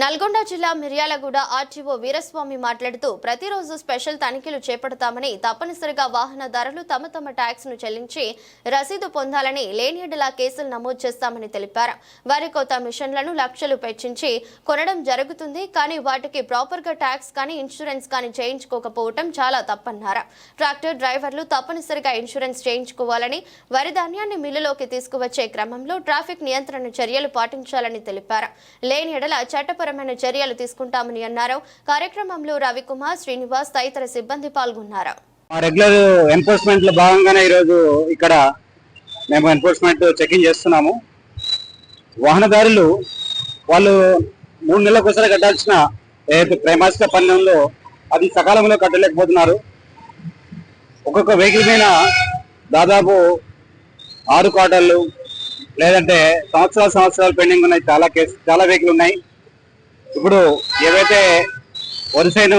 నల్గొండ జిల్లా మిర్యాలగూడ ఆర్టీఓ వీరస్వామి మాట్లాడుతూ ప్రతిరోజు స్పెషల్ తనిఖీలు చేపడతామని తప్పనిసరిగా వాహనదారులు తమ తమ ట్యాక్స్ను చెల్లించి రసీదు పొందాలని లేనియడలా కేసులు నమోదు చేస్తామని తెలిపారు. వారి కొత్త మిషన్లను లక్షలు పెంచించి కొనడం జరుగుతుంది కానీ వాటికి ప్రాపర్గా ట్యాక్స్ కానీ ఇన్సూరెన్స్ కానీ చేయించుకోకపోవటం చాలా తప్పన్నారు. ట్రాక్టర్ డ్రైవర్లు తప్పనిసరిగా ఇన్సూరెన్స్ చేయించుకోవాలని వరి ధాన్యాన్ని మిల్లులోకి తీసుకువచ్చే క్రమంలో ట్రాఫిక్ నియంత్రణ చర్యలు పాటించాలని తెలిపారు. లేని ఎడల చట్టపరమైన చర్యలు తీసుకుంటామని అన్నారు. కార్యక్రమంలో రవికుమార్ శ్రీనివాస్ తదితర సిబ్బంది పాల్గొన్నారు. రెగ్యులర్ ఎన్ఫోర్స్మెంట్లో భాగంగానే ఈరోజు ఇక్కడ మేము ఎన్ఫోర్స్మెంట్ చెకింగ్ చేస్తున్నాము. వాహనదారులు వాళ్ళు మూడు నెలలకు ఒకసారి కట్టాల్సిన ఏదైతే ప్రైమాసిక పన్ను అది సకాలంలో కట్టలేకపోతున్నారు. ఒక్కొక్క వెహికల్ మీద దాదాపు ఆరు క్వార్టర్లు లేదంటే సంవత్సరాలు సంవత్సరాలు పెండింగ్ ఉన్నాయి. చాలా కేసు చాలా వెహికల్ ఉన్నాయి. ఇప్పుడు ఏవైతే వరిసైన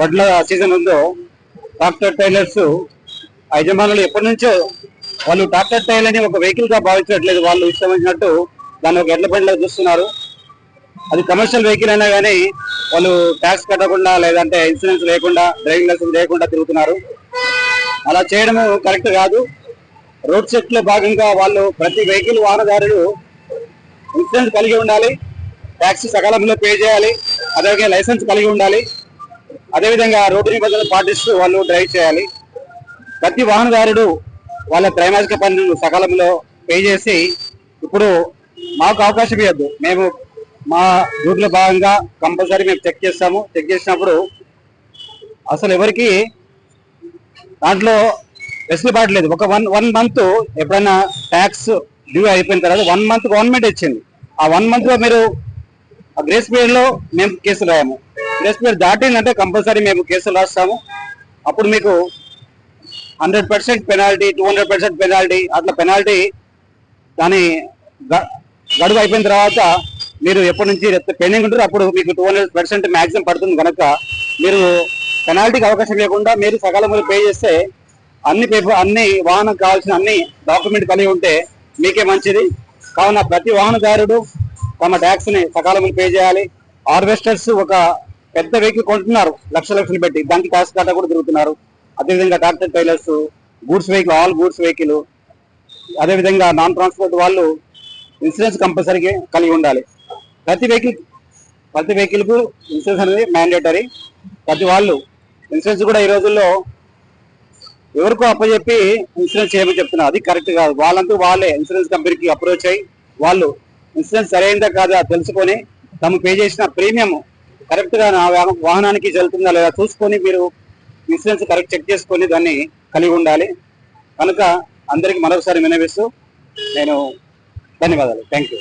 వడ్ల సీజన్ ఉందో ట్రాక్టర్ టైలర్స్ యజమానులు ఎప్పటి నుంచో వాళ్ళు ట్రాక్టర్ టైలర్ అని ఒక వెహికల్గా భావించట్లేదు. వాళ్ళు ఇష్టమైనట్టు దాన్ని ఒక ఎడ్ల బండిలో చూస్తున్నారు. అది కమర్షియల్ వెహికల్ అయినా కానీ వాళ్ళు ట్యాక్స్ కట్టకుండా లేదంటే ఇన్సూరెన్స్ లేకుండా డ్రైవింగ్ లైసెన్స్ లేకుండా తిరుగుతున్నారు. అలా చేయడము కరెక్ట్ కాదు. రోడ్ సెట్లో భాగంగా వాళ్ళు ప్రతి వెహికల్ వాహనదారులు ఇన్సూరెన్స్ కలిగి ఉండాలి. ట్యాక్స్ సకాలంలో పే చేయాలి. అదేవిధంగా లైసెన్స్ కలిగి ఉండాలి. అదేవిధంగా రోడ్డు నిబంధనలు పాటిస్తూ వాళ్ళు డ్రైవ్ చేయాలి. ప్రతి వాహనదారుడు వాళ్ళ త్రైమాసిక పన్నును సకాలంలో పే చేసి ఇప్పుడు మాకు అవకాశం ఇవ్వద్దు. మేము మా డ్యూటీలో భాగంగా కంపల్సరీ మేము చెక్ చేస్తాము. చెక్ చేసినప్పుడు అసలు ఎవరికి దాంట్లో వెసులుబాటు లేదు. ఒక వన్ వన్ మంత్ ఎప్పుడైనా ట్యాక్స్ డ్యూ అయిపోయిన తర్వాత వన్ మంత్ గవర్నమెంట్ ఇచ్చింది. ఆ వన్ మంత్లో మీరు ఆ గ్రేస్ పీరియడ్లో మేము కేసులు రాయము. గ్రేస్ పీరియడ్ దాటిందంటే కంపల్సరీ మేము కేసులు రాస్తాము. అప్పుడు మీకు hundred percent penalty two hundred percent penalty అట్లా పెనాల్టీ దాని గ- గడువు అయిపోయిన తర్వాత మీరు ఎప్పటి నుంచి పెండింగ్ ఉంటారు అప్పుడు మీకు టూ హండ్రెడ్ పర్సెంట్ మ్యాక్సిమం పడుతుంది కనుక మీరు పెనాల్టీకి అవకాశం లేకుండా మీరు సకాలంలో పే చేస్తే అన్ని పేపర్ అన్ని వాహనం కావాల్సిన అన్ని డాక్యుమెంట్ కలిగి ఉంటే మీకే మంచిది. కావున ప్రతి వాహనదారుడు తమ ట్యాక్స్ని సకాలంలో పే చేయాలి. హార్వెస్టర్స్ ఒక పెద్ద వెహికల్ కొంటున్నారు. లక్ష లక్షలు పెట్టి. దానికి ట్యాక్స్ కట్ట కూడా తిరుగుతున్నారు. అదేవిధంగా tractor trailers goods vehicle all goods vehicle అదేవిధంగా నాన్ ట్రాన్స్పోర్ట్ వాళ్ళు ఇన్సూరెన్స్ కంపల్సరీగా కలిగి ఉండాలి. ప్రతి వెహికల్ ప్రతి వెహికల్కు ఇన్సూరెన్స్ అనేది మ్యాండేటరీ ప్రతి వాళ్ళు ఇన్సూరెన్స్ కూడా ఈ రోజుల్లో ఎవరికో అప్పచెప్పి ఇన్సూరెన్స్ చేయమని చెప్తున్నారు. అది కరెక్ట్ కాదు. వాళ్ళంతా వాళ్ళే ఇన్సూరెన్స్ కంపెనీకి అప్రోచ్ అయ్యి వాళ్ళు ఇన్సూరెన్స్ సరైనదా కాదా తెలుసుకొని తమ పే చేసిన ప్రీమియం కరెక్ట్గా నా వాహనానికి చెల్లుతుందా లేదా చూసుకొని మీరు ఇన్సూరెన్స్ కరెక్ట్ చెక్ చేసుకొని దాన్ని కలిగి ఉండాలి. కనుక అందరికి మరొకసారి వినవిస్తూ నేను ధన్యవాదాలు. Thank you